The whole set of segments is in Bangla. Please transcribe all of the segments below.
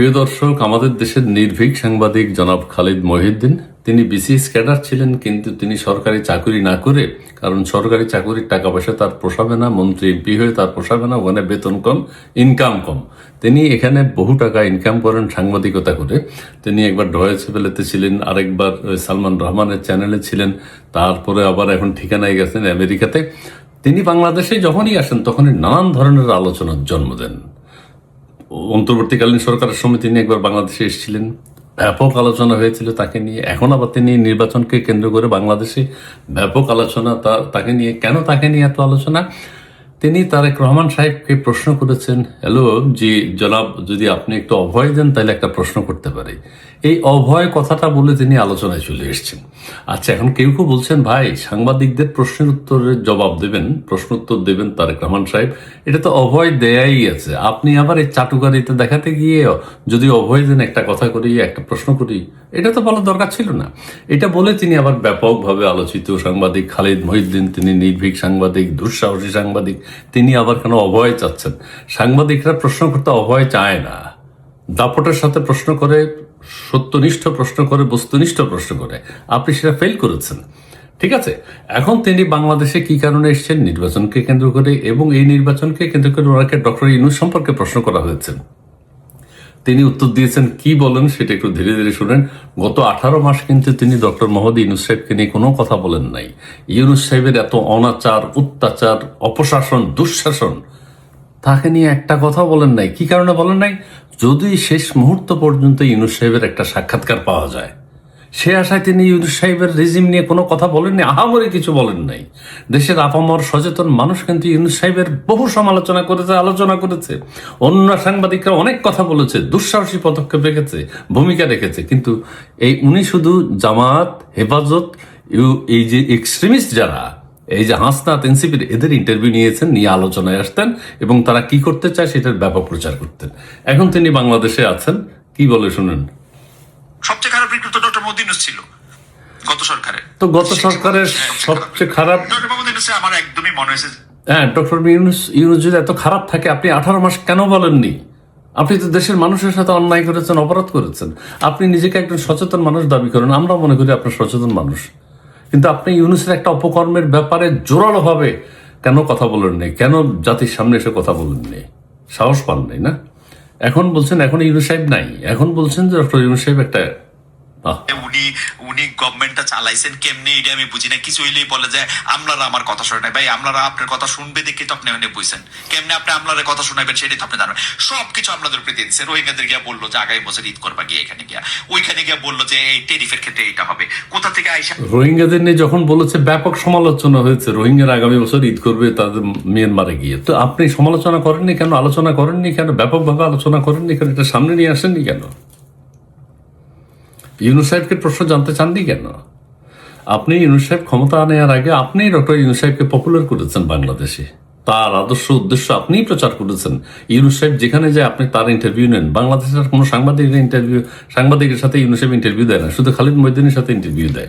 প্রিয় দর্শক, আমাদের দেশের নির্ভীক সাংবাদিক জনাব খালিদ মহিউদ্দিন। তিনি বিসিএস ক্যাডার ছিলেন, কিন্তু তিনি সরকারি চাকুরি না করে, কারণ সরকারি চাকুরির টাকা পয়সা তার পোষাবে না, মন্ত্রী এমপি হয়ে তার পোষাবে না, ওখানে বেতন কম ইনকাম কম। তিনি এখানে বহু টাকা ইনকাম করেন সাংবাদিকতা করে। তিনি একবার ডয়েস বেলেতে ছিলেন, আরেকবার সালমান রহমানের চ্যানেলে ছিলেন, তারপরে আবার এখন ঠিকানায় গেছেন আমেরিকাতে। তিনি বাংলাদেশে যখনই আসেন, তখনই নানান ধরনের আলোচনার জন্ম দেন। অন্তর্বর্তীকালীন সরকারের সময় তিনি একবার বাংলাদেশে এসেছিলেন। ব্যাপক আলোচনা হয়েছিল তাকে নিয়ে। এখন আবার তিনি নির্বাচনকে কেন্দ্র করে বাংলাদেশে ব্যাপক আলোচনা তাকে নিয়ে কেন তাকে নিয়ে এত আলোচনা? তিনি তারেক রহমান সাহেবকে প্রশ্ন করেছেন, হ্যালো, জি, জনাব, যদি আপনি একটু অভয় দেন, তাহলে একটা প্রশ্ন করতে পারি। এই অভয় কথাটা বলে তিনি আলোচনায় চলে এসেছেন। আচ্ছা এখন কেউ কেউ বলছেন, ভাই, সাংবাদিকদের প্রশ্নের উত্তরের জবাব দেবেন, প্রশ্ন উত্তর দেবেন তারেক রহমান সাহেব। এটা তো অভয় দেয়াই আছে। আপনি আবার এই চাটুকারিতে দেখাতে গিয়ে যদি অভয় দেন, একটা কথা করি, একটা প্রশ্ন করি, এটা তো বলার দরকার ছিল না। এটা বলে তিনি আবার ব্যাপকভাবে আলোচিত সাংবাদিক খালিদ মহিউদ্দিন, তিনি নির্ভীক সাংবাদিক, দুঃসাহসী সাংবাদিক তিনি আবার কেন অভয় চাচ্ছেন? সাংবাদিকরা প্রশ্ন করতে অভয় চায় না। দাপটের সাথে প্রশ্ন করে, সত্যনিষ্ঠ প্রশ্ন করে, বস্তুনিষ্ঠ প্রশ্ন করে। আপনি সেটা ফেল করেছেন। ঠিক আছে? এখন তিনি বাংলাদেশে কি কারণে এসছেন, নির্বাচনকে কেন্দ্র করে এবং এই নির্বাচনকে কেন্দ্র করে ওনাকে ডক্টর ইনু সম্পর্কে প্রশ্ন করা হয়েছে। তিনি উত্তর দিয়েছেন, কি বলেন সেটা একটু ধীরে ধীরে শুনেন। গত আঠারো মাস কিন্তু তিনি ডক্টর মোহাম্মদ ইউনুস সাহেবকে নিয়ে কোনো কথা বলেন নাই। ইউনুস সাহেবের এত অনাচার, অত্যাচার, অপশাসন, দুঃশাসন, তাকে নিয়ে একটা কথা বলেন নাই। কি কারণে বলেন নাই? যদি শেষ মুহূর্ত পর্যন্ত ইউনুস সাহেবের একটা সাক্ষাৎকার পাওয়া যায় সে আশায় তিনি ইউনুস সাহেবের রিজিম নিয়ে কোনো কথা বলেননি, আহামরি কিছু বলেন নাই। দেশের আপামর সচেতন মানুষ কিন্তু ইউনুস সাহেবের বহু সমালোচনা করেছে, আলোচনা করেছে। অন্য সাংবাদিকরা অনেক কথা বলেছে, দুঃসাহসী পদক্ষেপ রেখেছে, ভূমিকা রেখেছে। কিন্তু এই উনি শুধু জামাত, হেফাজত এই যে এক্সট্রিমিস্ট যারা, এই যে হাসনাত এনসিপির, এদের ইন্টারভিউ নিয়েছেন, নিয়ে আলোচনায় আসতেন এবং তারা কি করতে চায় সেটার ব্যাপক প্রচার করতেন। এখন তিনি বাংলাদেশে আছেন, কি বলে শুনেন? সবচেয়ে খারাপ রিক্রুট তো ডক্টর মোদিনুস ছিল গত সরকারে তো গত সরকারের সবচেয়ে খারাপ। ডক্টর মোদিনুসে আমার একদমই মনে হয়েছে হ্যাঁ ডক্টর ইউনুস ইউনুস যদি এত খারাপ থাকে আপনি আঠারো মাস কেন বলেননি? আপনি তো দেশের মানুষের সাথে অন্যায় করেছেন অপরাধ করেছেন। আপনি নিজেকে একজন সচেতন মানুষ দাবি করেন আমরা মনে করি আপনার সচেতন মানুষ। কিন্তু আপনি ইউনুসের একটা অপকর্মের ব্যাপারে জোরালোভাবে কেন কথা বলেননি? কেন জাতির সামনে এসে কথা বলেননি? সাহস পান নাই না? এখন বলছেন এখন ইউনুস সাহেব নাই। এখন বলছেন যে ডক্টর ইউনুস সাহেব একটা উনি উনি গভর্নমেন্টটা চালাইছেন কেমনে এটা আমি বুঝি না। কিছু হইলেই বলে যে আমলারা আমার কথা শোনে নাই। ভাই আমলারা আপনার কথা শুনবে দেখে তো আপনি এনে বুঝছেন কেমনে আপনি আমলারে কথা শোনাবেন সেটাই তো আপনি আপনাদের উপরে দিয়ে দিচ্ছে রোহিঙ্গাদের গিয়া বলল যে আগামী বছর ঈদ করবা গিয়ে এখানে গিয়া। ওইখানে গিয়া বলল যে এই টেরিফের ক্ষেত্রে এটা হবে। কোথা থেকে আইসা রোহিঙ্গাদের নিয়ে যখন বলেছে ব্যাপক সমালোচনা হয়েছে। রোহিঙ্গারা আগামী বছর ঈদ করবে তাদের মিয়ানমারে গিয়ে। তো আপনি সমালোচনা করেননি কেন? আলোচনা করেননি কেন? ব্যাপকভাবে আলোচনা করেননি কেন? এটা সামনে নিয়ে আসেননি কেন? ইউনুস সাহেবকে প্রশ্ন জানতে চাননি কেন? আপনি ইউনুস সাহেব ক্ষমতা নেওয়ার আগে আপনি ডক্টর ইউনুস সাহেবকে পপুলার করেছেন বাংলাদেশে। তার আদর্শ উদ্দেশ্য আপনিই প্রচার করেছেন। ইউনুস সাহেব যেখানে যায় আপনি তার ইন্টারভিউ নেন। বাংলাদেশের কোনো সাংবাদিকের ইন্টারভিউ সাংবাদিকের সাথে ইউনুস সাহেব ইন্টারভিউ দেয় না। শুধু খালিদ মহিদিনের সাথে ইন্টারভিউ দেয়।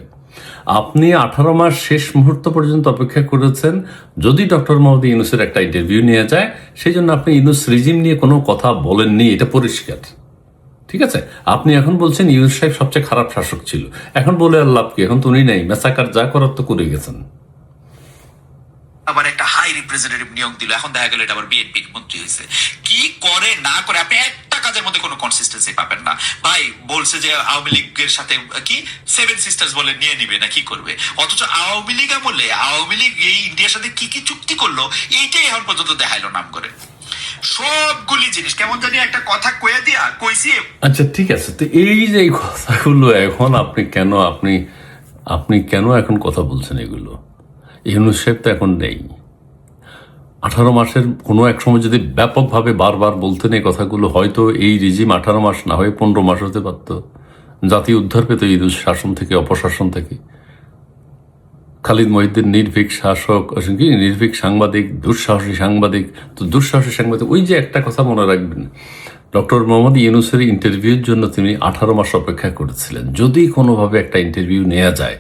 আপনি আঠারো মাস শেষ মুহূর্ত পর্যন্ত অপেক্ষা করেছেন। যদি ডক্টর মোহাম্মদ ইউনুসের একটা ইন্টারভিউ নিয়ে যায়, সেই জন্য আপনি ইউনুস রিজিম নিয়ে কোনো কথা বলেননি। এটা পরিষ্কার। ঠিক আছে? আপনি এখন বলছেন ইউনুস সাহেব সবচেয়ে খারাপ শাসক ছিল। এখন বলে আর লাভ কি? এখন তো উনি নেই। মেসাকার যা করার তো করে গেছেন। আবার একটা হাই রিপ্রেজেন্টেটিভ নিয়োগ দিল। এখন দেখা গেল এটা আবার মন্ত্রী হয়েছে। কি করে, না করে, আপনি একটা কাজের মধ্যে কোনো কনসিস্টেন্সি পাবেন না। ভাই, বলছে যে আওয়ামী লীগের সাথে, কি? সেভেন সিস্টার্স বলে নিয়ে নিবে না, কি করবে? অথচ আওয়ামী লীগ আমলে, আওয়ামী লীগ এই ইন্ডিয়ার সাথে কি কি চুক্তি করল, এইটাই এখন পর্যন্ত দেখাইলো নাম করে সবগুলি জিনিস। কেমন জানি একটা কথা কয়ে দিয়া কইছি আচ্ছা ঠিক আছে। তো এই যে এই কথাগুলো এখন আপনি কেন আপনি আপনি কেন এখন কথা বলছেন এগুলো? ইউনুস সাহেব তো এখন নেই। আঠারো মাসের কোনো এক সময় যদি ব্যাপকভাবে বারবার বলতেন এই কথাগুলো, হয়তো এই রিজিম আঠারো মাস না হয়ে পনেরো মাস হতে পারত। জাতি উদ্ধার পেত ইউনুস শাসন থেকে, অপশাসন থেকে। খালিদ মহিউদ্দিন নির্ভীক শাসক কি? নির্ভীক সাংবাদিক, দুঃসাহসী সাংবাদিক। তো দুঃসাহসী সাংবাদিক, ওই যে একটা কথা মনে রাখবেন। ডক্টর মোহাম্মদ ইউনুসের ইন্টারভিউর জন্য তিনি আঠারো মাস অপেক্ষা করেছিলেন। যদি কোনোভাবে একটা ইন্টারভিউ নেওয়া যায়,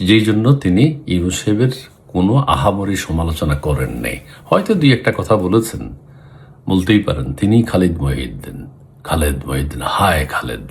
যেই জন্য তিনি ইউনুস সাহেবের কোনো আহামরি সমালোচনা করেন নাই। হয়তো দুই একটা কথা বলেছেন। বলতেই পারেন তিনি খালিদ মহিউদ্দিন। খালেদ মহিউদ্দিন, হায় খালেদ।